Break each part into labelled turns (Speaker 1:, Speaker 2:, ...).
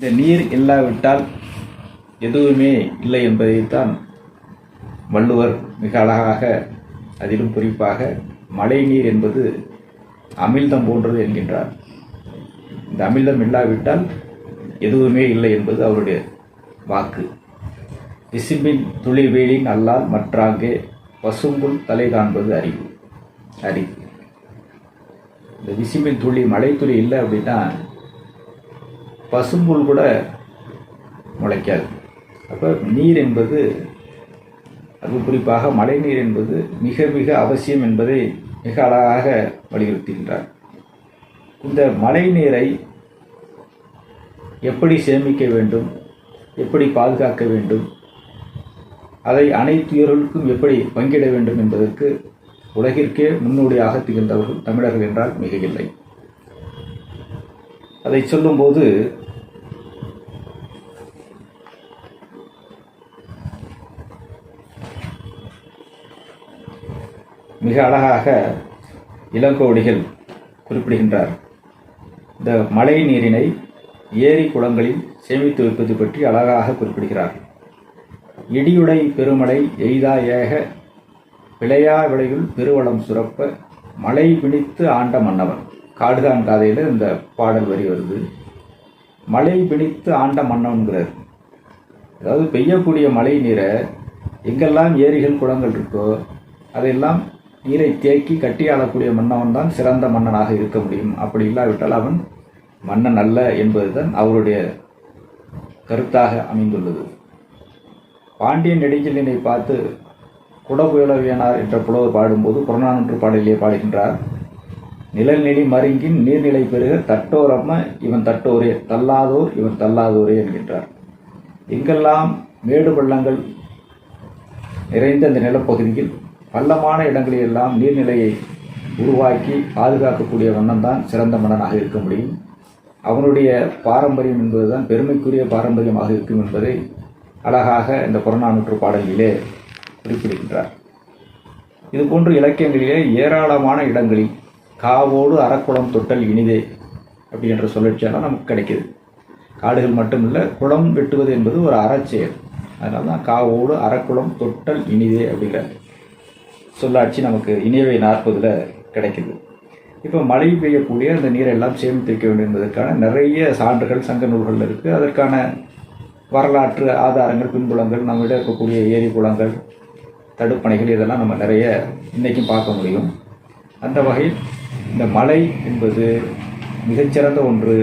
Speaker 1: இந்த நீர் இல்லாவிட்டால் எதுவுமே இல்லை என்பதைத்தான் வள்ளுவர் மிக அழகாக அதிலும் குறிப்பாக மழை நீர் என்பது அமிழ்தம் போன்றது என்கின்றார். இந்த அமிழ்தம் இல்லாவிட்டால் எதுவுமே இல்லை என்பது அவருடைய வாக்கு. விசும்பின் துளி வேலின் அல்லால் மற்றாங்கே பசும்புல் தலை காண்பது அறிவு. அறிவு. இந்த விசும்பின் துளி மழை துளி இல்லை அப்படின்னா பசும்புல் கூட முளைக்காது. அப்போ நீர் என்பது அது குறிப்பாக மழைநீர் என்பது மிக மிக அவசியம் என்பதை மிக அழகாக வலியுறுத்துகின்றார். இந்த மழை நீரை எப்படி சேமிக்க வேண்டும் எப்படி பாதுகாக்க வேண்டும் அதை அனைத்துயர்களுக்கும் எப்படி பங்கிட வேண்டும் என்பதற்கு உலகிற்கே முன்னோடியாக திகழ்ந்தவர்கள் தமிழர்கள் என்றால் மிக இல்லை அதை சொல்லும்போது மிக அழகாக இளங்கோடிகள் குறிப்பிடுகின்றார். இந்த மழை நீரினை ஏரி குளங்களில் சேமித்து வைப்பது பற்றி அழகாக குறிப்பிடுகிறார். இடியுடை பெருமழை எய்தா ஏக விளையா விளையுள் பெருவளம் சுரப்ப மழை பிணித்து ஆண்ட மன்னவன். காடுதான் காதையில் இந்த பாடல் வரி வருது. மழை பிணித்து ஆண்ட மன்னவன்கிறார். அதாவது பெய்யக்கூடிய மழை நீரை எங்கெல்லாம் ஏரிகள் குளங்கள் இருக்கோ அதையெல்லாம் நீரை தேக்கி கட்டியாளக்கூடிய மன்னவன் தான் சிறந்த மன்னனாக இருக்க முடியும். அப்படி இல்லாவிட்டால் அவன் மன்னன் அல்ல என்பதுதான் அவருடைய கருத்தாக அமைந்துள்ளது. பாண்டியன் நெடுஞ்செலியனை பார்த்து குடபுயலவியனார் என்ற புலவர் பாடும்போது புறநானூற்று பாடலிலே பாடுகின்றார். நிழல்நெளி மருங்கின் நீர்நிலை பெருக தட்டோரம்ம இவன் தட்டோரே தள்ளாதோர் இவன் தள்ளாதோரே என்கின்றார். எங்கெல்லாம் மேடு பள்ளங்கள் நிறைந்த இந்த நிலப்பகுதியில் பள்ளமான இடங்களிலெல்லாம் நீர்நிலையை உருவாக்கி பாதுகாக்கக்கூடிய வண்ணம் தான் சிறந்த மன்னனாக இருக்க முடியும். அவனுடைய பாரம்பரியம் என்பதுதான் பெருமைக்குரிய பாரம்பரியமாக இருக்கும் என்பதை அழகாக இந்த புறநானூற்று பாடலிலே குறிப்பிடுகின்றார். இதுபோன்ற இலக்கியங்களிலே ஏராளமான இடங்களில் காவோடு அறக்குளம் தொட்டல் இனிதே அப்படி என்ற சுழற்சியெல்லாம் நமக்கு கிடைக்கிது. காடுகள் மட்டுமில்லை குளம் வெட்டுவது என்பது ஒரு அறச்செயல். அதனால தான் காவோடு அறக்குளம் தொட்டல் இனிதே அப்படிங்கிற சொல்லாட்சி நமக்கு இனியவை நாற்பதில் கிடைக்குது. இப்போ மழை பெய்யக்கூடிய அந்த நீரெல்லாம் சேமித்து வைக்க வேண்டும் என்பதற்கான நிறைய சான்றுகள் சங்க நூல்கள் இருக்குது அதற்கான வரலாற்று ஆதாரங்கள் பின்புலங்கள் நம்மிடம் இருக்கக்கூடிய ஏரி குளங்கள் தடுப்பணைகள் இதெல்லாம் நம்ம நிறைய இன்றைக்கும் பார்க்க முடியும். அந்த வகையில் இந்த மழை என்பது மிகச்சிறந்த ஒன்று.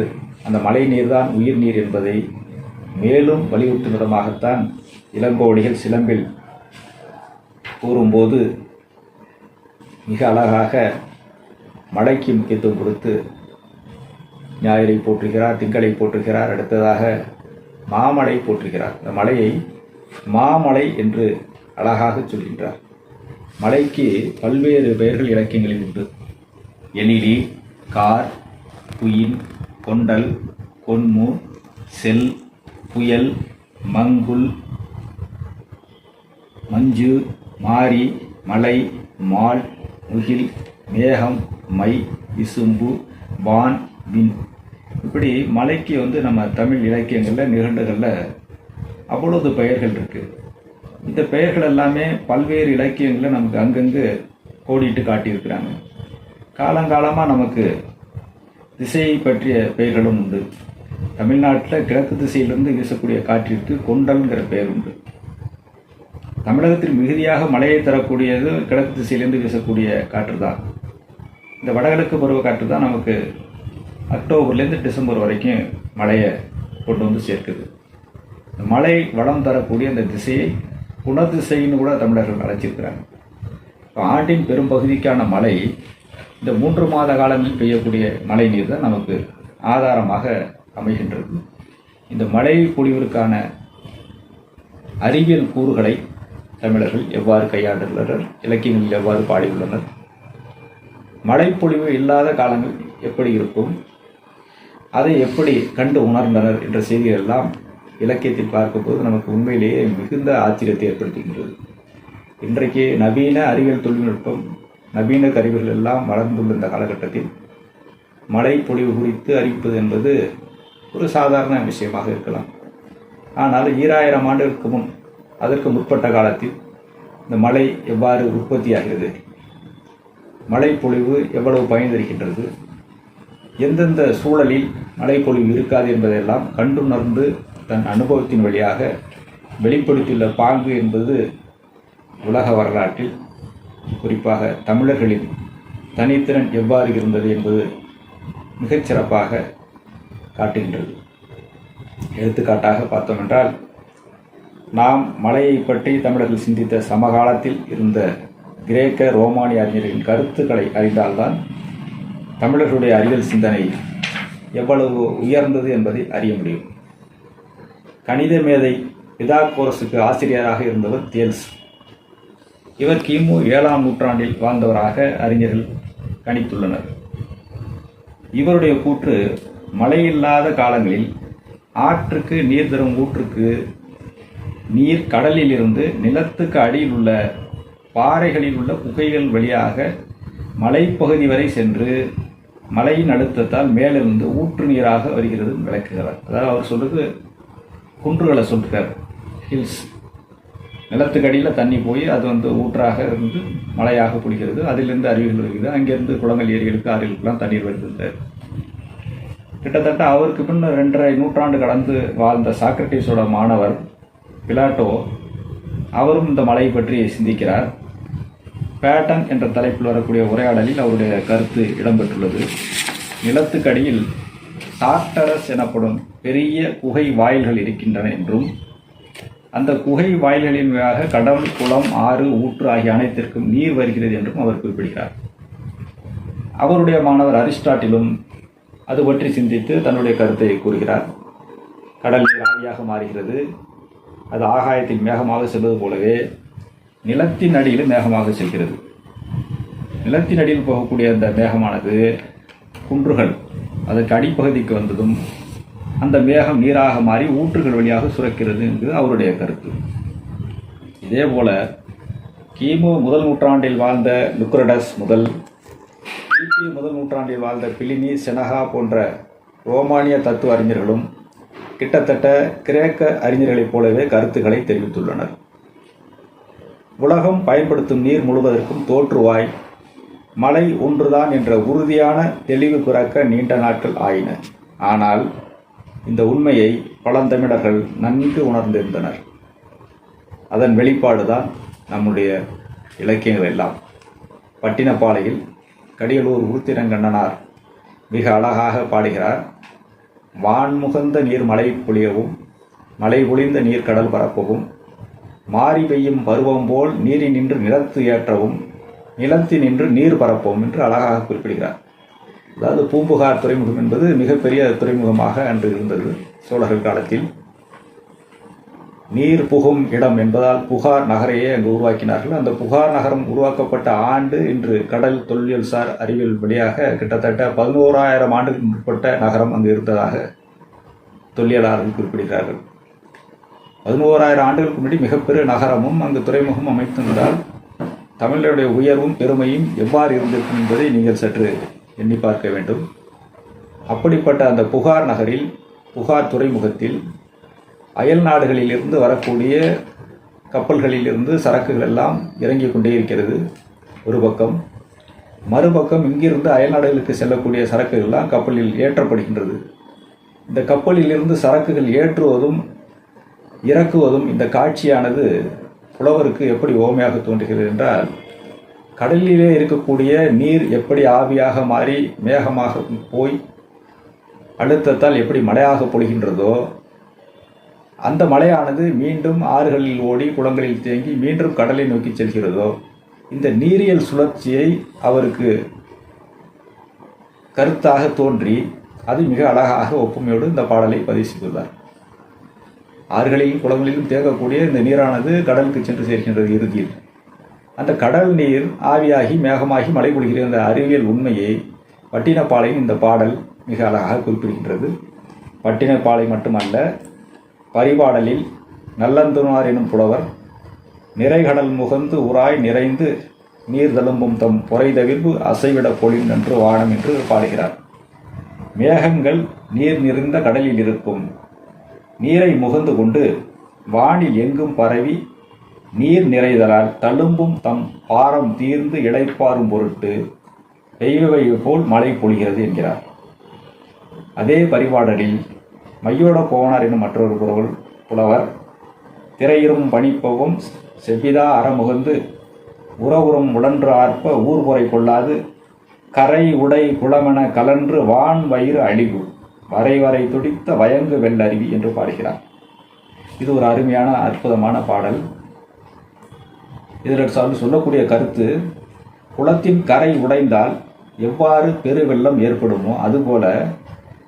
Speaker 1: அந்த மழை நீர் தான் உயிர் நீர் என்பதை மேலும் வலியுறுத்தும் விதமாகத்தான் இளங்கோடிகள் சிலம்பில் கூறும்போது மிக அழகாக மழைக்கு முக்கியத்துவம் கொடுத்து ஞாயிறை போற்றுகிறார் திங்களை போற்றுகிறார் அடுத்ததாக மாமலை போற்றுகிறார். இந்த மலையை மாமலை என்று அழகாக சொல்கின்றார். மலைக்கு பல்வேறு பெயர்கள் இலக்கியங்களில் உண்டு. எலிலி கார் குயின் கொண்டல் கொன்மு செல் புயல் மங்குல் மஞ்சு மாரி மலை மால் முகில் மேகம் மை விசும்பு வான் வின் இப்படி மலைக்கு வந்து நம்ம தமிழ் இலக்கியங்களில் நிகண்டுகளில் அவ்வளவு பெயர்கள் இருக்குது இந்த பெயர்கள் எல்லாமே பல்வேறு இலக்கியங்களில் நமக்கு அங்கங்கு கோடிட்டு காட்டியிருக்கிறாங்க. காலங்காலமாக நமக்கு திசையை பற்றிய பெயர்களும் உண்டு. தமிழ்நாட்டில் கிழக்கு திசையிலிருந்து வீசக்கூடிய காற்றிற்கு கொண்டல்ங்கிற பெயர் உண்டு. தமிழகத்தில் மிகுதியாக மழையை தரக்கூடியது கிழக்கு திசையிலிருந்து வீசக்கூடிய காற்று தான் இந்த வடகிழக்கு பருவ காற்று தான் நமக்கு அக்டோபர்லேருந்து டிசம்பர் வரைக்கும் மழையை கொண்டு வந்து சேர்க்குது. இந்த மழை வளம் தரக்கூடிய அந்த திசையை குணதிசைன்னு கூட தமிழர்கள் அழைச்சிருக்கிறாங்க. இப்போ ஆண்டின் பெரும்பகுதிக்கான மழை இந்த மூன்று மாத காலங்களில் பெய்யக்கூடிய மழை நீர் தான் நமக்கு ஆதாரமாக அமைகின்றது. இந்த மழை பொழிவிற்கான அறிவியல் கூறுகளை தமிழர்கள் எவ்வாறு கையாண்டுள்ளனர் இலக்கியங்களில் எவ்வாறு பாடியுள்ளனர் மழைப்பொழிவு இல்லாத காலங்கள் எப்படி இருக்கும் அதை எப்படி கண்டு உணர்ந்தனர் என்ற செய்திகள் எல்லாம் இலக்கியத்தில் பார்க்கும்போது நமக்கு உண்மையிலேயே மிகுந்த ஆச்சரியத்தை ஏற்படுத்துகின்றது. இன்றைக்கு நவீன அறிவியல் தொழில்நுட்பம் நவீன கருவிகள் எல்லாம் வளர்ந்துள்ள இந்த காலகட்டத்தில் மழை பொழிவு குறித்து அறிவிப்பது என்பது ஒரு சாதாரண விஷயமாக இருக்கலாம். ஆனால் ஈராயிரம் ஆண்டுகளுக்கு முன் அதற்கு முற்பட்ட காலத்தில் இந்த மழை எவ்வாறு உற்பத்தியாகிறது? மழைப்பொழிவு எவ்வளவு பயந்திருக்கின்றது எந்தெந்த சூழலில் மழைப்பொழிவு இருக்காது என்பதையெல்லாம் கண்டுணர்ந்து தன் அனுபவத்தின் வழியாக வெளிப்படுத்தியுள்ள பாங்கு என்பது உலக வரலாற்றில் குறிப்பாக தமிழர்களின் தனித்திறன் எவ்வாறு இருந்தது என்பது மிகச்சிறப்பாக காட்டுகின்றது. எடுத்துக்காட்டாக பார்த்தோம் என்றால் நாம் மலையை பற்றி தமிழர்கள் சிந்தித்த சமகாலத்தில் இருந்த கிரேக்க ரோமானிய அறிஞர்களின் கருத்துக்களை அறிந்தால்தான் தமிழர்களுடைய அறிவியல் சிந்தனை எவ்வளவு உயர்ந்தது என்பதை அறிய முடியும். கணித மேதை பிதாகோரஸுக்கு ஆசிரியராக இருந்தவர் தேல்ஸ். இவர் கிமு ஏழாம் நூற்றாண்டில் வாழ்ந்தவராக அறிஞர்கள் கணித்துள்ளனர். இவருடைய கூற்று மழையில்லாத காலங்களில் ஆற்றுக்கு நீர் தரும் ஊற்றுக்கு நீர் கடலில் இருந்து நிலத்துக்கு அடியில் உள்ள பாறைகளில் உள்ள குகைகள் வழியாக மலைப்பகுதி வரை சென்று மலையின் அழுத்தத்தால் மேலிருந்து ஊற்று நீராக வருகிறது விளக்குகிறார். அதாவது அவர் சொல்றது குன்றுகளை சொல்கிறார் ஹில்ஸ் நிலத்துக்கு அடியில் தண்ணி போய் அது வந்து ஊற்றாக இருந்து மழையாக பிடிக்கிறது அதிலிருந்து அருவிகள் வருகிறது. அங்கேருந்து குளங்கள் ஏரிகளுக்கு ஆறுகளுக்கெல்லாம் தண்ணீர் வருகிறது கிட்டத்தட்ட அவருக்கு பின்னர் ரெண்டரை நூற்றாண்டு கடந்து வாழ்ந்த சாக்ரட்டிஸோட மாணவர் பிலாட்டோ அவரும் இந்த மலை பற்றி சிந்திக்கிறார். பேட்டன் என்ற தலைப்பில் வரக்கூடிய உரையாடலில் அவருடைய கருத்து இடம்பெற்றுள்ளது. நிலத்துக்கடியில் டாக்டரஸ் எனப்படும் பெரிய குகை வாயில்கள் இருக்கின்றன என்றும் அந்த குகை வாயில்களின் வழியாக கடல் குளம் ஆறு ஊற்று ஆகிய அனைத்திற்கும் நீர் வருகிறது என்றும் அவர் குறிப்பிடுகிறார். அவருடைய மாணவர் அரிஸ்டாட்டிலும் அது பற்றி சிந்தித்து தன்னுடைய கருத்தை கூறுகிறார். கடல் நீர் ஆவியாக மாறுகிறது. அது ஆகாயத்தில் மேகமாக செல்வது போலவே நிலத்தின் அடியில் மேகமாக செல்கிறது. நிலத்தின் அடியில் போகக்கூடிய அந்த மேகமானது குன்றுகள் அதற்கு அடிப்பகுதிக்கு வந்ததும் அந்த மேகம் நீராக மாறி ஊற்றுகள் வழியாக சுரக்கிறது என்பது அவருடைய கருத்து. இதே போல கிமு முதல் நூற்றாண்டில் வாழ்ந்த லுக்ரடஸ் முதல் கிபி முதல் நூற்றாண்டில் வாழ்ந்த பிலினி செனகா போன்ற ரோமானிய தத்துவ அறிஞர்களும் கிட்டத்தட்ட கிரேக்க அறிஞர்களைப் போலவே கருத்துக்களை தெரிவித்துள்ளனர். உலகம் பயன்படுத்தும் நீர் முழுவதற்கும் தோற்றுவாய் மழை ஒன்றுதான் என்ற உறுதியான தெளிவு பிறக்க நீண்ட நாட்கள் ஆயின. ஆனால் இந்த உண்மையை பழந்தமிழர்கள் நன்கு உணர்ந்திருந்தனர். அதன் வெளிப்பாடுதான் நம்முடைய இலக்கியங்கள் எல்லாம் பட்டினப்பாளையில் கடியலூர் உருத்திரங்கண்ணனார் மிக அழகாக பாடுகிறார். வான்முகந்த நீர் மழை பொழியவும் மழை பொழிந்த நீர் கடல் பரப்பவும் மாறி பெய்யும் பருவம் போல் நீரி நின்று நிலத்து ஏற்றவும் நிலத்தில் நின்று நீர் பரப்பவும் என்று அழகாக குறிப்பிடுகிறார். அதாவது பூம்புகார் துறைமுகம் என்பது மிகப்பெரிய துறைமுகமாக அன்று இருந்தது சோழர்கள் காலத்தில். நீர் புகும் இடம் என்பதால் புகார் நகரையே அங்கு உருவாக்கினார்கள். அந்த புகார் நகரம் உருவாக்கப்பட்ட ஆண்டு இன்று கடல் தொல்லியல் சார் அறிவியல் வழியாக கிட்டத்தட்ட பதினோராயிரம் ஆண்டுக்கு முற்பட்ட நகரம் அங்கு இருந்ததாக தொல்லியலாளர்கள் குறிப்பிடுகிறார்கள். பதினோராயிரம் ஆண்டுகளுக்கு முன்னாடி மிகப்பெரிய நகரமும் அங்கு துறைமுகம் அமைத்திருந்தால் தமிழருடைய உயர்வும் பெருமையும் எவ்வாறு இருந்திருக்கும் என்பதை நீங்கள் சற்று எண்ணி பார்க்க வேண்டும். அப்படிப்பட்ட அந்த புகார் நகரில் புகார் துறைமுகத்தில் அயல் நாடுகளிலிருந்து வரக்கூடிய கப்பல்களிலிருந்து சரக்குகள் எல்லாம் இறங்கி கொண்டே இருக்கிறது ஒரு பக்கம். மறுபக்கம் இங்கிருந்து அயல்நாடுகளுக்கு செல்லக்கூடிய சரக்குகள்லாம் கப்பலில் ஏற்றப்படுகின்றது. இந்த கப்பலிலிருந்து சரக்குகள் ஏற்றுவதும் இறக்குவதும் இந்த காட்சியானது புலவருக்கு எப்படி ஓமையாக தோன்றுகிறது என்றால் கடலிலே இருக்கக்கூடிய நீர் எப்படி ஆவியாக மாறி மேகமாக போய் அழுத்தத்தால் எப்படி மழையாக பொழிகின்றதோ அந்த மழையானது மீண்டும் ஆறுகளில் ஓடி குளங்களில் தேங்கி மீண்டும் கடலை நோக்கி செல்கிறதோ? இந்த நீரியல் சுழற்சியை அவருக்கு கருத்தாக தோன்றி அது மிக அழகாக ஒப்புமையோடு இந்த பாடலை பதிவு செய்துள்ளார். ஆறுகளிலும் குளங்களிலும் தேங்கக்கூடிய இந்த நீரானது கடலுக்கு சென்று சேர்கின்றது இறுதியில். அந்த கடல் நீர் ஆவியாகி மேகமாகி மழை பொழிகிற அந்த அறிவியல் உண்மையை பட்டினப்பாளையும் இந்த பாடல் மிக அழகாக குறிப்பிடுகின்றது. பட்டினப்பாலை மட்டுமல்ல பரிபாடலில் நல்லந்துனார் எனும் புலவர் நிறைகடல் முகந்து உராய் நிறைந்து நீர் தழும்பும் தம் பொறை தவிர்வு அசைவிட பொழில் என்று வானம் என்று பாடுகிறார். மேகங்கள் நீர் நிறைந்த கடலில் இருக்கும். நீரை முகந்து கொண்டு வானில் எங்கும் பரவி நீர் நிறைதலால் தழும்பும் தம் பாரம் தீர்ந்து இளைப்பாறும் பொருட்டு பெய்வை போல் மழை பொழிகிறது என்கிறார். அதே பரிபாடலில் மையோட கோவனார் எனும் மற்றொரு புலவர் புலவர். திரையிரும் பணிப்பவும் செவ்விதா அறமுகந்து உறவுறும் உடன்று ஆர்ப்ப ஊர்புரை கொள்ளாது. கரை உடை குளமென கலன்று வான் வயிறு அழிவு. வரை வரை துடித்த வயங்கு வெள்ளருவி என்று பாடுகிறார். இது ஒரு அருமையான அற்புதமான பாடல். இதில் சார்ந்து சொல்லக்கூடிய கருத்து குளத்தின் கரை உடைந்தால் எவ்வாறு பெருவெள்ளம் ஏற்படுமோ அதுபோல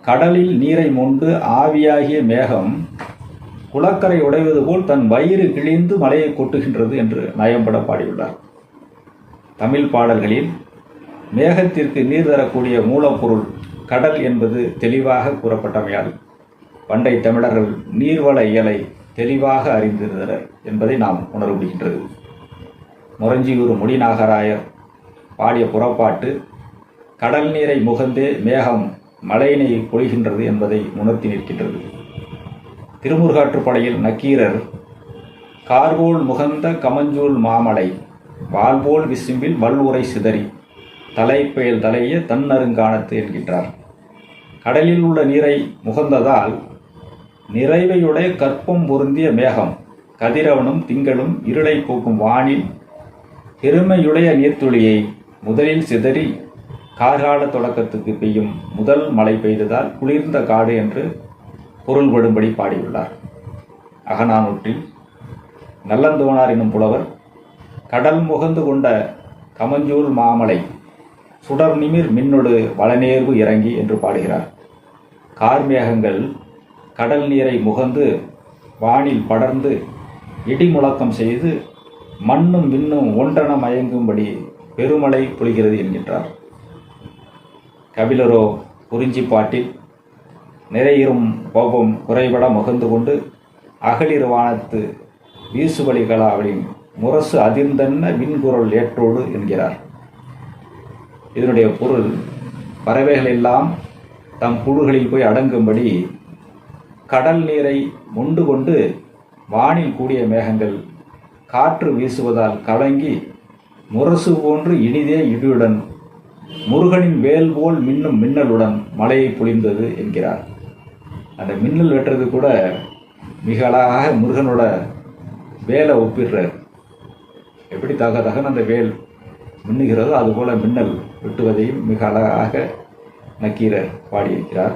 Speaker 1: கடலில் நீரை மொண்டு ஆவியாகிய மேகம் குளக்கரை உடைவது போல் தன் வயிறு கிழிந்து மலையை கொட்டுகின்றது என்று நயம்பட பாடியுள்ளார். தமிழ் பாடல்களில் மேகத்திற்கு நீர் தரக்கூடிய மூலப்பொருள் கடல் என்பது தெளிவாக கூறப்பட்டமையால் பண்டை தமிழர்கள் நீர்வள இயலை தெளிவாக அறிந்திருந்தனர் என்பதை நாம் உணர முடிகின்றது முரஞ்சியூர் முடிநாகராயர் பாடிய புறப்பாட்டு கடல் நீரை முகந்தே மேகம் மலையினையில் பொழிகின்றது என்பதை உணர்த்தி நிற்கின்றது. திருமுருகாற்றுப்படையில் நக்கீரர் கார்போல் முகந்த கமஞ்சூல் மாமலை வால்போல் விசும்பில் வல்லுரை சிதறி தலைப்பெயல் தலைய தன்னருங்கானத்து என்கின்றார். கடலில் உள்ள நீரை முகந்ததால் நிறைவையுடைய கற்பம் பொருந்திய மேகம் கதிரவனும் திங்களும் இருளை போக்கும் வானில் பெருமையுடைய நீர்த்துளியை முதலில் சிதறி கார்கால தொடக்கத்துக்கு பெய்யும் முதல் மழை பெய்ததால் குளிர்ந்த காடு என்று பொருள்படும்படி பாடியுள்ளார். அகநானூற்றில் நல்லந்தோனார் என்னும் புலவர் கடல் முகந்து கொண்ட கமஞ்சூல் மாமலை சுடர் நிமிர் மின்னொடு வளநேர்வு இறங்கி என்று பாடுகிறார். கார்மேகங்கள் கடல் நீரை முகந்து வானில் படர்ந்து இடி முழக்கம் செய்து மண்ணும் விண்ணும் ஒன்றென மயங்கும்படி பெருமழை பொழிகிறது என்கின்றார். கபிலரோ குறிஞ்சி பாட்டில் நிறையிரும் கோபம் குறைபட முகந்து கொண்டு அகலிரு வானத்து வீசுவழிகளாவலின் முரசு அதிர்ந்தன்ன விண்குரல் ஏற்றோடு என்கிறார். இதனுடைய பொருள் பறவைகள் எல்லாம் தம் குழுகளில் போய் அடங்கும்படி கடல் நீரை மொண்டு கொண்டு வானில் கூடிய மேகங்கள் காற்று வீசுவதால் கலங்கி முரசு போன்று இனிதே இடியுடன் முருகனின் வேல் போல் மின்னும் மின்னலுடன் மலையை பொழிந்தது என்கிறார். அந்த மின்னல் வெட்டுறது கூட மிக அழகாக முருகனோட வேலை ஒப்பிடுறார். எப்படி தக தகன அந்த வேல் மின்னுகிறதோ அதுபோல மின்னல் வெட்டுவதையும் மிக அழகாக நக்கீரர் பாடியிருக்கிறார்.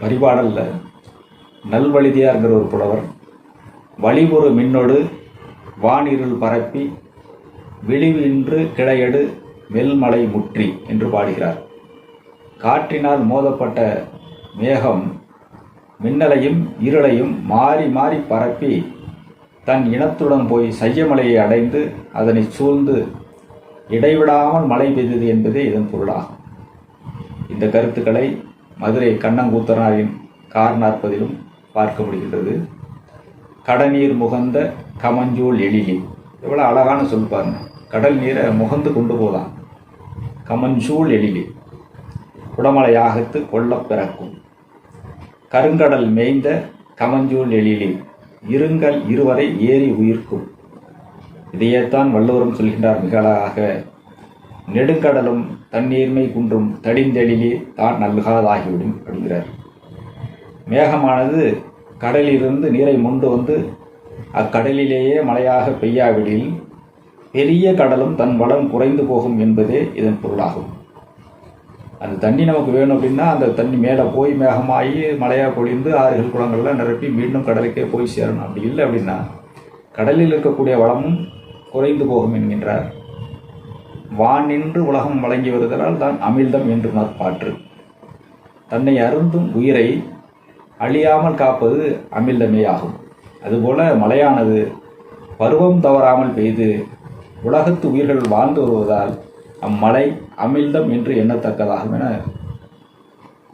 Speaker 1: பரிபாடலில் நல்வழிதியார்கிற ஒரு புலவர் வழிபொரு மின்னொடு வானிருள் பரப்பி விழிவின்று கிளையடு மேல்மலை முற்றி என்று பாடுகிறார். காற்றினால் மோதப்பட்ட மேகம் மின்னலையும் இருளையும் மாறி மாறி பரப்பி தன் இனத்துடன் போய் சையமலையை அடைந்து அதனை சூழ்ந்து இடைவிடாமல் மழை பெய்தது என்பதே இதன் பொருளாகும். இந்த கருத்துக்களை மதுரை கண்ணங்கூத்தனாரின் கார் நாற்பதிலும் பார்க்க முடிகின்றது. கடநீர் முகந்த கமஞ்சூல் எழிலி எவ்வளோ அழகான சொல் பாருங்க. கடல் நீரை முகந்து கொண்டு போதான் கமஞ்சூழ் எழிலி. குடமலையாகத்து கொல்லப் பிறக்கும். கருங்கடல் மேய்ந்த கமஞ்சூழ் எழிலே. இருங்கல் இருவரை ஏறி உயிர்க்கும். இதையேத்தான் வள்ளுவரும் சொல்கின்றார் மிக அழகாக. நெடுங்கடலும் தண்ணீர்மை குன்றும் தடிந்தெழிலே தான் நல்காதாகிவிடும் அப்படிங்கிறார். மேகமானது கடலிலிருந்து நீரை மொண்டு வந்து அக்கடலிலேயே மழையாக பெய்யாவிடில் பெரிய கடலும் தன் வளம் குறைந்து போகும் என்பதே இதன் பொருளாகும். அந்த தண்ணி நமக்கு வேணும் அப்படின்னா அந்த தண்ணி மேலே போய் மேகமாகி மழையாக பொழிந்து ஆறுகள் குளங்கள்லாம் நிரப்பி மீண்டும் கடலுக்கே போய் சேரணும். அப்படி இல்லை அப்படின்னா கடலில் இருக்கக்கூடிய வளமும் குறைந்து போகும் என்கின்றார். வான் நின்று உலகம் வழங்கி வருதலால் தான் அமிழ்தம் என்று நற்பாற்று தன்னை அருந்தும் உயிரை அழியாமல் காப்பது அமிழ்தமே ஆகும். அதுபோல மழையானது பருவம் தவறாமல் பெய்து உலகத்து உயிர்கள் வாழ்ந்து வருவதால் அம்மலை அமிழ்தம் என்று எண்ணத்தக்கதாகும் என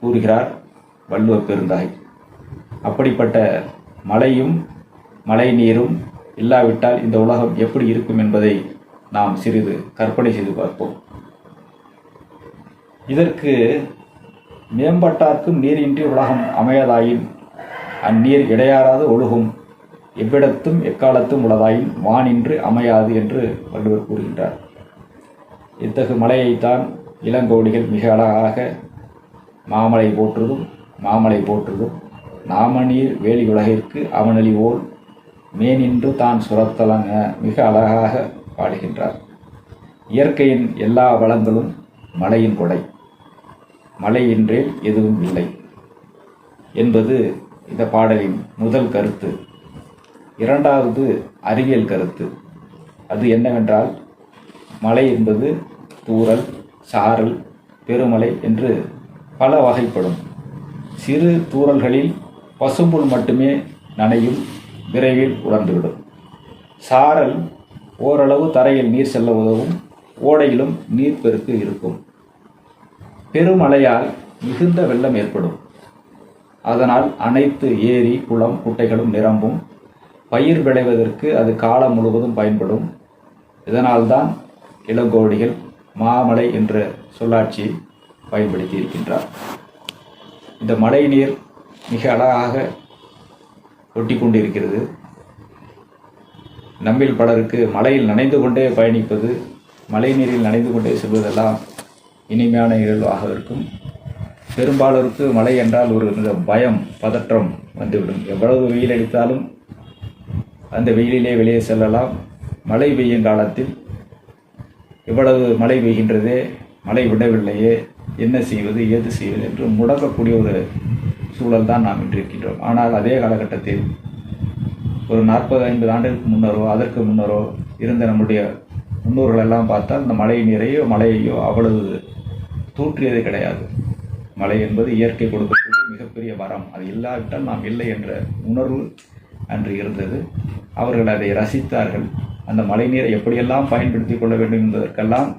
Speaker 1: கூறுகிறார் வள்ளுவர் பெருந்தாய். அப்படிப்பட்ட மழையும் மழை நீரும் இல்லாவிட்டால் இந்த உலகம் எப்படி இருக்கும் என்பதை நாம் சிறிது கற்பனை செய்து பார்ப்போம். இதற்கு மேம்பட்டார்க்கும் நீரின்றி உலகம் அமையதாயின் அந்நீர் இடையாறாது ஒழுகும். எவ்விடத்தும் எக்காலத்தும் உள்ளதாயின் வானின்று அமையாது என்று வள்ளுவர் கூறுகின்றார். இத்தகு மலையைத்தான் இளங்கோடிகள் மிக அழகாக மாமலை போற்றுதும் மாமலை போற்றுதும். நாமநீர் வேலியுலகிற்கு அவனழிவோல் மேனின்று தான் சுரத்தலங்க மிக அழகாக பாடுகின்றார். இயற்கையின் எல்லா வளங்களும் மலையின் கொடை. மலையின்றே எதுவும் இல்லை என்பது இந்த பாடலின் முதல் கருத்து. இரண்டாவது அறிவியல் கருத்து. அது என்னவென்றால் மழை என்பது தூரல் சாரல் பெருமழை என்று பல வகைப்படும். சிறு தூரல்களில் பசும்புல் மட்டுமே நனையும் விரைவில் உலர்ந்துவிடும் சாரல் ஓரளவு தரையில் நீர் செல்ல உதவும் ஓடையிலும் நீர்ப்பெருக்கு இருக்கும். பெருமழையால் மிகுந்த வெள்ளம் ஏற்படும். அதனால் அனைத்து ஏரி குளம் குட்டைகளும் நிரம்பும். பயிர் விளைவதற்கு அது காலம் முழுவதும் பயன்படும். இதனால்தான் இளங்கோடிகள் மாமலை என்ற சொல்லாட்சியை பயன்படுத்தி இருக்கின்றார். இந்த மழை நீர் மிக அழகாக ஒட்டி கொண்டிருக்கிறது. நம்மில் பலருக்கு மலையில் நனைந்து கொண்டே பயணிப்பது மழை நீரில் நனைந்து கொண்டே செல்வதெல்லாம் இனிமையான நிகழ்வாக இருக்கும். பெரும்பாலோருக்கு மழை என்றால் ஒரு மிக பயம் பதற்றம் வந்துவிடும். எவ்வளவு வெயில் அடித்தாலும் அந்த வெயிலிலே வெளியே செல்லலாம். மழை பெய்யும் காலத்தில் இவ்வளவு மழை பெய்கின்றதே மழை விடவில்லையே என்ன செய்வது ஏது செய்வது என்று முடக்கக்கூடிய ஒரு சூழல் தான் நாம் இன்று இருக்கின்றோம். ஆனால் அதே காலகட்டத்தில் ஒரு நாற்பது ஐம்பது ஆண்டுகளுக்கு முன்னரோ அதற்கு முன்னரோ இருந்த நம்முடைய முன்னோர்கள் எல்லாம் பார்த்தால் இந்த மழை நீரையோ மழையையோ அவ்வளவு தூற்றியது கிடையாது. மழை என்பது இயற்கை கொடுக்கக்கூடிய மிகப்பெரிய வரம். அது இல்லாவிட்டால் நாம் இல்லை என்ற உணர்வு அன்று இருந்தது. அவர்கள் அதை ரசித்தார்கள். அந்த மழை நீரை எப்படியெல்லாம் பயன்படுத்தி கொள்ள வேண்டும் என்பதற்கெல்லாம்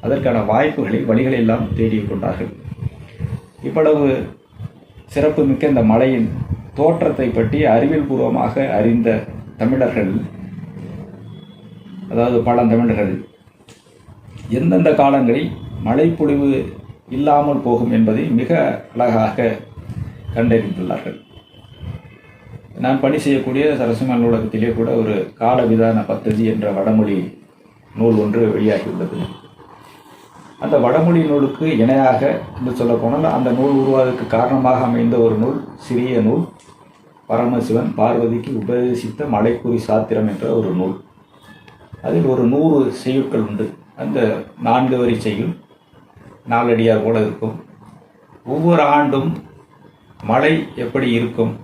Speaker 1: அதற்கான வாய்ப்புகளை வழிகளை எல்லாம் தேடிக் கொண்டார்கள். இவ்வளவு சிறப்பு மிக்க இந்த மலையின் தோற்றத்தை பற்றி அறிவியல் பூர்வமாக அறிந்த தமிழர்கள் அதாவது பழந்தமிழர்கள் எந்தெந்த காலங்களில் மழைப்பொழிவு இல்லாமல் போகும் என்பதை மிக அழகாக கண்டறிந்துள்ளார்கள். நான் பணி செய்யக்கூடிய சரசும நூலகத்திலே கூட ஒரு காலவிதான பத்ததி என்ற வடமொழி நூல் ஒன்று வெளியாகியுள்ளது. அந்த வடமொழி நூலுக்கு இணையாக என்று சொல்ல போனால் அந்த நூல் உருவாவதற்கு காரணமாக அமைந்த ஒரு நூல் சிறிய நூல் பரமசிவன் பார்வதிக்கு உபதேசித்த மலைக்குறி சாத்திரம் என்ற ஒரு நூல். அதில் ஒரு நூறு செய்யுட்கள் உண்டு. அந்த நான்கு வரி செய்யும் நாலடியார் போல இருக்கும். ஒவ்வொரு ஆண்டும் மழை எப்படி இருக்கும்?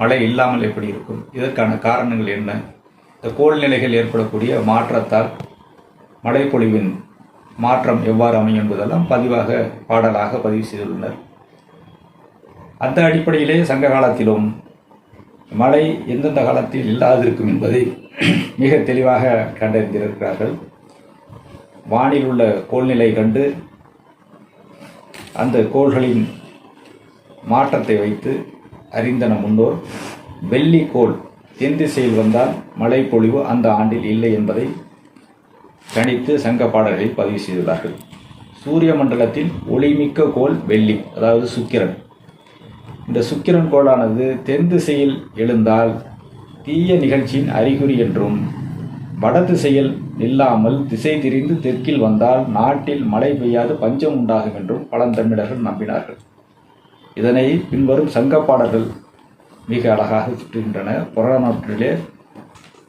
Speaker 1: மழை இல்லாமல் எப்படி இருக்கும்? இதற்கான காரணங்கள் என்ன? இந்த கோள்நிலைகள் ஏற்படக்கூடிய மாற்றத்தால் மழைப்பொழிவின் மாற்றம் எவ்வாறு அமையும் என்பதெல்லாம் பதிவாக பாடலாக பதிவு செய்துள்ளனர். அந்த அடிப்படையிலே சங்க காலத்திலும் மழை எந்தெந்த காலத்தில் இல்லாதிருக்கும் என்பதை மிக தெளிவாக கண்டறிந்திருக்கிறார்கள். வானில் உள்ள கோள்நிலை கண்டு அந்த கோள்களின் மாற்றத்தை வைத்து அறிந்தன முன்னோர் வெள்ளி கோல் தென் திசையில் வந்தால் மழை பொழிவு அந்த ஆண்டில் இல்லை என்பதை கணித்து சங்க பாடல்களில் பதிவு செய்துள்ளார்கள். சூரிய மண்டலத்தில் ஒளிமிக்க கோல் வெள்ளி அதாவது சுக்கிரன். இந்த சுக்கிரன் கோளானது தென் திசையில் எழுந்தால் தீய நிகழ்ச்சியின் அறிகுறி என்றும் வட திசையில் நில்லாமல் திசை திரிந்து தெற்கில் வந்தால் நாட்டில் மழை பெய்யாது பஞ்சம் உண்டாகும் என்றும் பழந்தமிழர்கள் நம்பினார்கள். இதனை பின்வரும் சங்க பாடல்கள் மிக அழகாக சுற்றுகின்றன. புறநாற்றிலே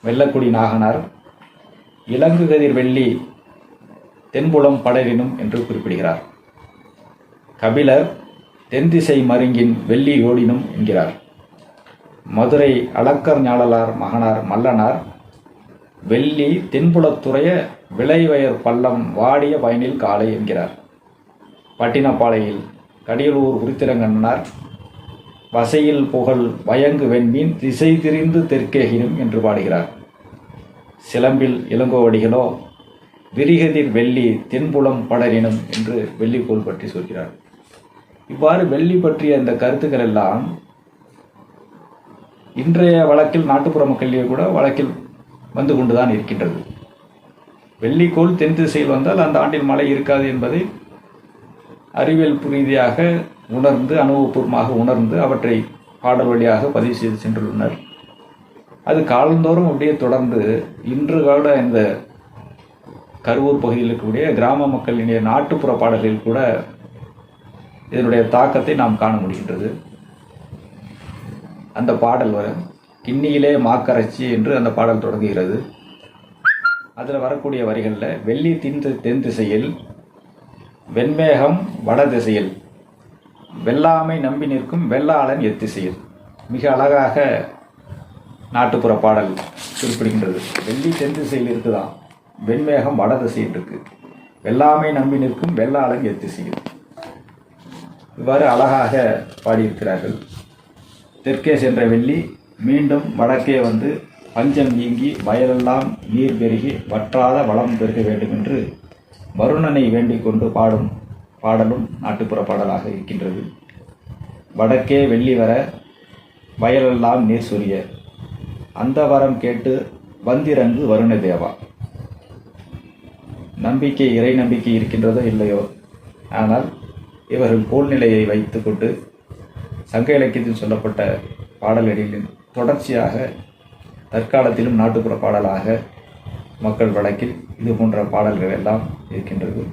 Speaker 1: வெள்ளக்குடி நாகனார் இலங்கு கதிர் வெள்ளி தென்புலம் படரினும் என்று குறிப்பிடுகிறார். கபிலர் தென்திசை மருங்கின் வெள்ளி ஓடினும் என்கிறார். மதுரை அளக்கர் ஞாழலார் மகனார் மல்லனார் வெள்ளி தென்புலத்துறைய விளைவயர் பள்ளம் வாடிய பயனில் காலை என்கிறார். பட்டினப்பாளையில் கடியலூர் உருத்திரங்கண்ணனார் வசையில் புகழ் வயங்கு வெண்மீன் திசை திரிந்து தெற்கேகினும் என்று பாடுகிறார். சிலம்பில் இளங்கோவடிகளோ விரிகதிர் வெள்ளி தென்புலம் படரினும் என்று வெள்ளிக்கோள் பற்றி சொல்கிறார். இவ்வாறு வெள்ளி பற்றிய இந்த கருத்துக்கள் எல்லாம் இன்றைய வழக்கில் நாட்டுப்புற மக்களிலேயே கூட வழக்கில் வந்து கொண்டுதான் இருக்கின்றது. வெள்ளிக்கோள் தென் திசையில் வந்தால் அந்த ஆண்டில் மழை இருக்காது என்பதை அறிவியல் ரீதியாக உணர்ந்து அனுபவபூர்வமாக உணர்ந்து அவற்றை பாடல் வழியாக பதிவு செய்து சென்றுள்ளனர். அது காலந்தோறும் அப்படியே தொடர்ந்து இன்று கூட இந்த கருவூர் பகுதியில் இருக்கக்கூடிய கிராம மக்களினுடைய நாட்டுப்புற பாடல்களில் கூட இதனுடைய தாக்கத்தை நாம் காண முடிகின்றது. அந்த பாடல் வர கிண்ணியிலே மாக்கரைச்சி என்று அந்த பாடல் தொடங்குகிறது. அதில் வரக்கூடிய வரிகளில் வெள்ளி தின் தென் திசையில் வெண்மேகம் வட திசையில் வெள்ளாமை நம்பி நிற்கும் வெள்ளாளன் எத்திசையில். மிக அழகாக நாட்டுப்புற பாடல் குறிப்பிடுகின்றது. வெள்ளி தென் திசையில் இருக்குதான் வெண்மேகம் வட திசையில் இருக்கு. வெள்ளாமை நம்பி நிற்கும் வெள்ளாளன் எத்திசையில். இவ்வாறு அழகாக பாடியிருக்கிறார்கள். தெற்கே சென்ற வெள்ளி மீண்டும் வடக்கே வந்து பஞ்சம் நீங்கி வயலெல்லாம் நீர் பெருகி வற்றாத வளம் பெருக வேண்டும் என்று வருணனை வேண்டிக் கொண்டு பாடும் பாடலும் நாட்டுப்புற பாடலாக இருக்கின்றது. வடக்கே வெள்ளி வர வயலெல்லாம் நீர் சூரிய அந்த வரம் கேட்டு வந்திறங்கு வருண தேவா நம்பிக்கை இறை நம்பிக்கை இருக்கின்றதோ இல்லையோ? ஆனால் இவர்கள் கோல்நிலையை வைத்துக்கொண்டு சங்க இலக்கியத்தில் சொல்லப்பட்ட பாடல்களின் தொடர்ச்சியாக தற்காலத்திலும் நாட்டுப்புற பாடலாக மக்கள் வழக்கில் இது போன்ற பாடல்கள் எல்லாம் இருக்கின்றது.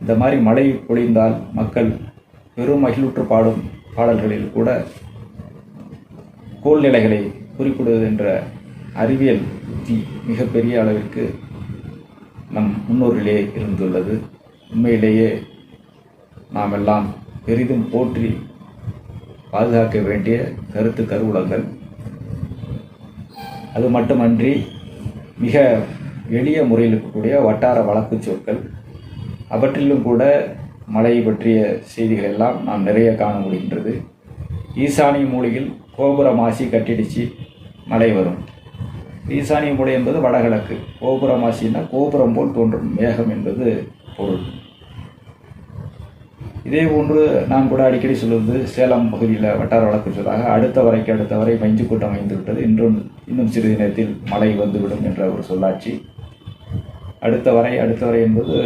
Speaker 1: இந்த மாதிரி மழை பொழிந்தால் மக்கள் பெரும் மகிழ்வுற்று பாடும் பாடல்களில் கூட கோல்நிலைகளை குறிப்பிடுவது என்ற அறிவியல் யுக்தி மிகப்பெரிய அளவிற்கு நம் முன்னோரிலே இருந்துள்ளது. உண்மையிலேயே நாம் எல்லாம் பெரிதும் போற்றி பாதுகாக்க வேண்டிய கருத்து கருவூலங்கள். அது மட்டுமன்றி மிக எளிய முறையில் இருக்கக்கூடிய வட்டார வழக்கு சொற்கள் அவற்றிலும் கூட மலையை பற்றிய செய்திகள் எல்லாம் நாம் நிறைய காண முடிகின்றது. ஈசானிய மூலையில் கோபுரம் மாசி கட்டிடிச்சு மழை வரும். ஈசானிய மூலை என்பது வடகிழக்கு. கோபுர ஆசின்னா கோபுரம் போல் தோன்றும். மேகம் என்பது பொருள். இதே போன்று நான் கூட அடிக்கடி சொல்வது சேலம் பகுதியில் வட்டார வழக்கு சொல்லாக அடுத்த வரைக்கு அடுத்த வரை மஞ்சு கூட்டம் அமைந்து விட்டது. இன்றும் இன்னும் சிறிது நேரத்தில் மழை வந்துவிடும் என்ற ஒரு சொல்லாட்சி. அடுத்த வரை அடுத்த வரை என்பது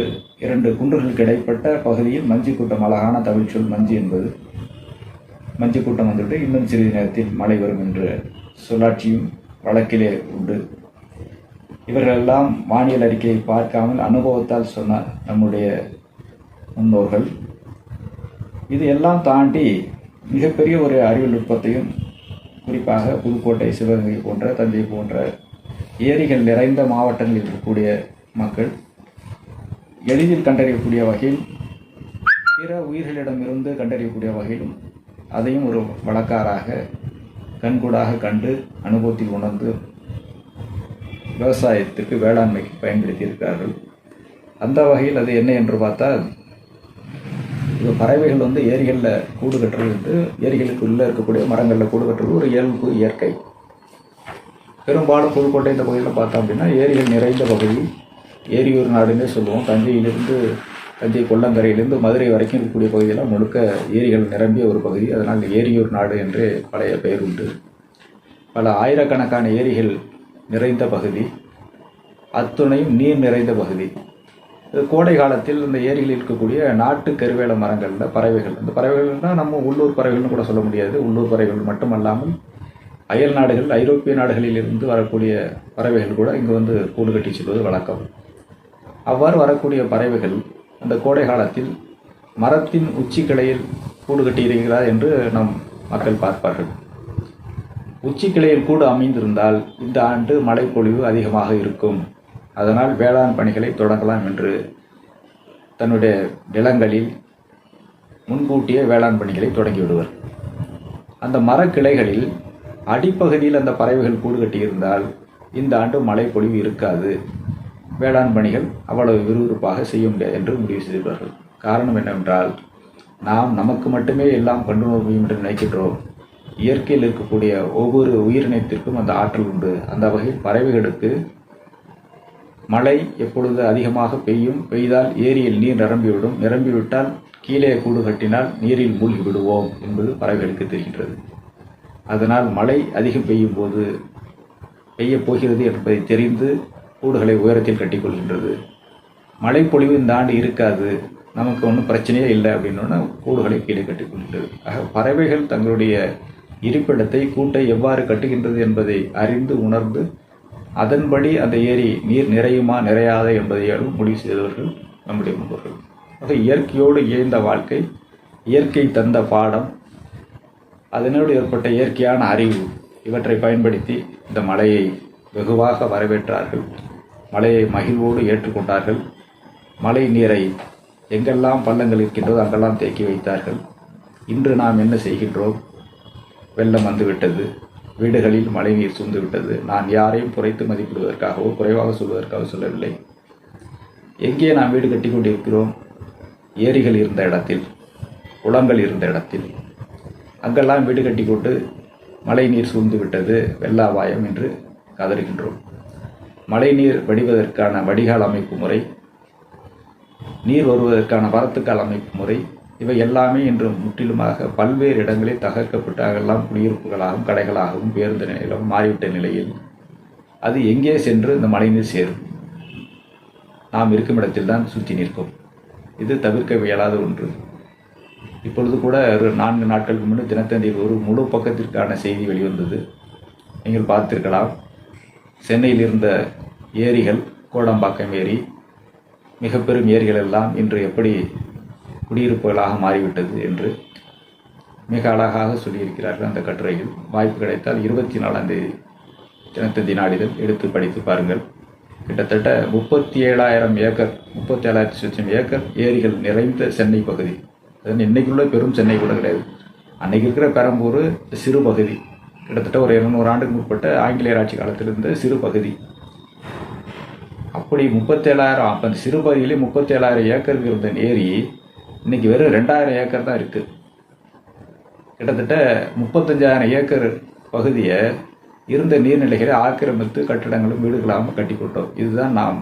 Speaker 1: இரண்டு குன்றுகளுக்கு இடைப்பட்ட பகுதியில் மஞ்சு கூட்டம் அழகான தமிழ்ச்சொல் மஞ்சு என்பது. மஞ்சு கூட்டம் வந்துவிட்டு இன்னும் சிறிது நேரத்தில் மழை வரும் என்ற சொல்லாட்சியும் வழக்கிலே உண்டு. இவர்களெல்லாம் வானியல் அறிக்கையை பார்க்காமல் அனுபவத்தால் சொன்ன நம்முடைய முன்னோர்கள். இது எல்லாம் தாண்டி மிகப்பெரிய ஒரு அறிவியல் நுட்பத்தையும் குறிப்பாக புதுக்கோட்டை சிவகங்கை போன்ற தஞ்சை போன்ற ஏரிகள் நிறைந்த மாவட்டங்களில் இருக்கக்கூடிய மக்கள் எளிதில் கண்டறியக்கூடிய வகையில் பிற உயிர்களிடமிருந்து கண்டறியக்கூடிய வகையிலும் அதையும் ஒரு வழக்காராக கண்கூடாக கண்டு அனுபவத்தில் உணர்ந்து விவசாயத்திற்கு வேளாண்மைக்கு பயன்படுத்தியிருக்கிறார்கள் அந்த வகையில் அது என்ன என்று பார்த்தால் இப்போ பறவைகள் வந்து ஏரிகளில் கூடு கட்டுறது வந்து ஏரிகளுக்கு உள்ளே இருக்கக்கூடிய மரங்களில் கூடு கட்டுறது ஒரு இயல்பு இயற்கை. பெரும்பாலும் புதுக்கோட்டை இந்த பகுதியில் பார்த்தோம் அப்படின்னா ஏரிகள் நிறைந்த பகுதி. ஏரியூர் நாடுன்னே சொல்லுவோம். தஞ்சையிலிருந்து தஞ்சை கொள்ளங்கரையிலிருந்து மதுரை வரைக்கும் இருக்கக்கூடிய பகுதியெல்லாம் முழுக்க ஏரிகள் நிரம்பிய ஒரு பகுதி. அதனால் ஏரியூர் நாடு என்று பழைய பெயர் உண்டு. பல ஆயிரக்கணக்கான ஏரிகள் நிறைந்த பகுதி. அத்துணையும் நீர் நிறைந்த பகுதி. கோடை காலத்தில் இந்த ஏரியில் இருக்கக்கூடிய நாட்டு கருவேல மரங்களில் பறவைகள். இந்த பறவைகள்னால் நம்ம உள்ளூர் பறவைகள்னு கூட சொல்ல முடியாது. உள்ளூர் பறவைகள் மட்டுமல்லாமல் அயல் நாடுகள் ஐரோப்பிய நாடுகளில் இருந்து வரக்கூடிய பறவைகள் கூட இங்கே வந்து கூடு கட்டி செல்வது வழக்கம். அவ்வாறு வரக்கூடிய பறவைகள் அந்த கோடை காலத்தில் மரத்தின் உச்சி கிளையில் கூடு கட்டி என்று நம் மக்கள் பார்ப்பார்கள். உச்சிக்கிளையில் கூடு அமைந்திருந்தால் இந்த ஆண்டு மழைப்பொழிவு அதிகமாக இருக்கும். அதனால் வேளாண் பணிகளை தொடங்கலாம் என்று தன்னுடைய நிலங்களில் முன்கூட்டியே வேளாண் பணிகளை தொடங்கிவிடுவர். அந்த மரக்கிளைகளில் அடிப்பகுதியில் அந்த பறவைகள் கூடு கட்டியிருந்தால் இந்த ஆண்டு மழை பொழிவு இருக்காது. வேளாண் பணிகள் அவ்வளவு விறுவிறுப்பாக செய்ய முடியாது என்று முடிவு செய்துள்ளார்கள் காரணம் என்னவென்றால் நாம் நமக்கு மட்டுமே எல்லாம் கண்டு முடியும் என்று நினைக்கின்றோம். இயற்கையில் இருக்கக்கூடிய ஒவ்வொரு உயிரினத்திற்கும் அந்த ஆற்றல் உண்டு. அந்த வகையில் பறவைகளுக்கு மழை எப்பொழுது அதிகமாக பெய்யும்? பெய்தால் ஏரியில் நீர் நிரம்பிவிடும். நிரம்பிவிட்டால் கீழே கூடு கட்டினால் நீரில் மூழ்கி விடுவோம் என்பது பறவைகளுக்கு தெரிகின்றது. அதனால் மழை அதிகம் பெய்யும் போது பெய்யப் போகிறது என்பதை தெரிந்து கூடுகளை உயரத்தில் கட்டிக்கொள்கின்றது. மழைப்பொழிவு இந்த ஆண்டு இருக்காது. நமக்கு ஒன்றும் பிரச்சனையே இல்லை அப்படின்னோன்னா கூடுகளை கீழே கட்டி கொள்கிறது ஆக பறவைகள் தங்களுடைய இருப்பிடத்தை கூட்டை எவ்வாறு கட்டுகின்றது என்பதை அறிந்து உணர்ந்து அதன்படி அந்த ஏரி நீர் நிறையுமா நிறையாதா அளவு முடிவு செய்தவர்கள் நம்முடைய முன்னோர்கள். ஆக இயற்கையோடு இயந்த வாழ்க்கை இயற்கை தந்த பாடம் அதனோடு ஏற்பட்ட இயற்கையான அறிவு இவற்றை பயன்படுத்தி இந்த மலையை வெகுவாக வரவேற்றார்கள். மலையை மகிழ்வோடு ஏற்றுக்கொண்டார்கள். மழை நீரை எங்கெல்லாம் பள்ளங்கள் இருக்கின்றதோ அங்கெல்லாம் தேக்கி வைத்தார்கள். இன்று நாம் என்ன செய்கின்றோம்? வெள்ளம் வந்துவிட்டது. வீடுகளில் மழைநீர் சூழ்ந்துவிட்டது. நான் யாரையும் குறைத்து மதிப்பிடுவதற்காகவோ குறைவாக சொல்வதற்காக சொல்லவில்லை. எங்கே நாம் வீடு கட்டி கொண்டிருக்கிறோம் ஏரிகள் இருந்த இடத்தில் குளங்கள் இருந்த இடத்தில். அங்கெல்லாம் வீடு கட்டி கொண்டு மழை நீர் சூழ்ந்து விட்டது வெள்ள அபாயம் என்று கதறுகின்றோம். மழை நீர் வடிவதற்கான வடிகால் அமைப்பு முறை நீர் வருவதற்கான வரத்துக்கால் அமைப்பு முறை இவை எல்லாமே இன்று முற்றிலுமாக பல்வேறு இடங்களில் தகர்க்கப்பட்டு அங்கெல்லாம் குடியிருப்புகளாகவும் கடைகளாகவும் பேருந்து நிலையிலும் மாறிவிட்ட நிலையில் அது எங்கே சென்று இந்த மழைநீர் சேரும்? நாம் இருக்கும் இடத்தில் தான் சுற்றி நிற்கும். இது தவிர்க்க இயலாத ஒன்று. இப்பொழுது கூட ஒரு நான்கு நாட்களுக்கு முன்பு தினத்தந்தியில் ஒரு முழு பக்கத்திற்கான செய்தி வெளிவந்தது. நீங்கள் பார்த்திருக்கலாம். சென்னையில் இருந்த ஏரிகள் கோடம்பாக்கம் ஏரி மிக பெரும் ஏரிகள் எல்லாம் இன்று எப்படி குடியிருப்புகளாக மாறிவிட்டது என்று மிக அழகாக சொல்லியிருக்கிறார்கள் அந்த கட்டுரையில். வாய்ப்பு கிடைத்தால் இருபத்தி நாலாம் தேதி தினத்தந்தி நாளிதழ் எடுத்து படித்து பாருங்கள். கிட்டத்தட்ட முப்பத்தி ஏழாயிரம் ஏக்கர் முப்பத்தி ஏழாயிரத்தி லட்சம் ஏக்கர் ஏரிகள் நிறைந்த சென்னை பகுதி. அது இன்னைக்குள்ள பெரும் சென்னை கூட கிடையாது. அன்னைக்கு இருக்கிற பெரம்பூர் சிறு பகுதி. கிட்டத்தட்ட ஒரு இருநூறு ஆண்டுக்கு முற்பட்ட ஆங்கிலேயர் ஆட்சி காலத்தில் இருந்த சிறு பகுதி. அப்படி முப்பத்தேழாயிரம் அப்போ அந்த சிறு பகுதியிலே முப்பத்தேழாயிரம் ஏக்கருக்கு இருந்த ஏரி இன்னைக்கு வெறும் ரெண்டாயிரம் ஏக்கர் தான் இருக்குது கிட்டத்தட்ட முப்பத்தஞ்சாயிரம் ஏக்கர் பகுதியை இருந்த நீர்நிலைகளை ஆக்கிரமித்து கட்டிடங்களும் வீடுகளாகவும் கட்டிக்கொண்டோம் இதுதான் நாம்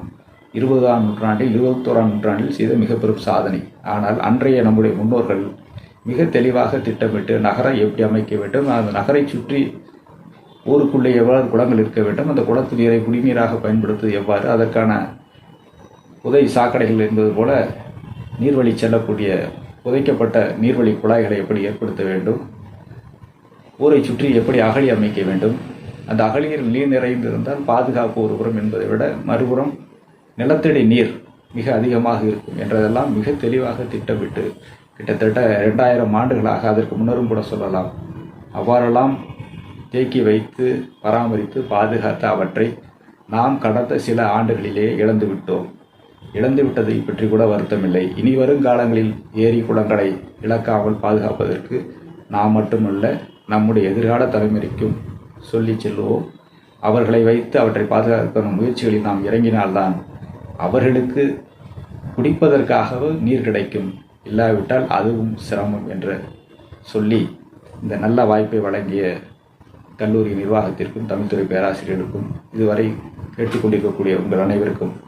Speaker 1: இருபதாம் நூற்றாண்டில் இருபத்தோராம் நூற்றாண்டில் செய்த மிக பெரும் சாதனை. ஆனால் அன்றைய நம்முடைய முன்னோர்கள் மிக தெளிவாக திட்டமிட்டு நகரம் எப்படி அமைக்க வேண்டும் அந்த நகரை சுற்றி ஊருக்குள்ளே எவ்வாறு குளங்கள் இருக்க வேண்டும் அந்த குளத்து நீரை குடிநீராக பயன்படுத்துவது எவ்வாறு அதற்கான உதவி சாக்கடைகள் என்பது போல நீர்வழி செல்லக்கூடிய புதைக்கப்பட்ட நீர்வழி குழாய்களை எப்படி ஏற்படுத்த வேண்டும்? ஊரை சுற்றி எப்படி அகழி அமைக்க வேண்டும்? அந்த அகழியில் நீர் நிறைந்திருந்தால் பாதுகாப்பு ஒருபுறம் என்பதை விட மறுபுறம் நிலத்தடி நீர் மிக அதிகமாக இருக்கும் என்றதெல்லாம் மிக தெளிவாக திட்டமிட்டு கிட்டத்தட்ட ரெண்டாயிரம் ஆண்டுகளாக அதற்கு முன்னரும் கூட சொல்லலாம். அவ்வாறெல்லாம் தேக்கி வைத்து பராமரித்து பாதுகாத்த அவற்றை நாம் கடந்த சில ஆண்டுகளிலே இழந்துவிட்டோம். விட்டோம் இழந்து விட்டதை பற்றி கூட வருத்தமில்லை. இனி வரும் காலங்களில் ஏரி குளங்களை இழக்காமல் பாதுகாப்பதற்கு நாம் மட்டுமல்ல நம்முடைய எதிர்கால தலைமுறைக்கும் சொல்லி செல்வோம். அவர்களை வைத்து அவற்றை பாதுகாக்கும் முயற்சிகளில் நாம் இறங்கினால்தான் அவர்களுக்கு குடிப்பதற்காகவும் நீர் கிடைக்கும். இல்லாவிட்டால் அதுவும் சிரமம் என்று சொல்லி இந்த நல்ல வாய்ப்பை வழங்கிய கல்லூரி நிர்வாகத்திற்கும் தமிழ்துறை பேராசிரியருக்கும் இதுவரை கேட்டுக்கொண்டிருக்கக்கூடிய உங்கள் அனைவருக்கும்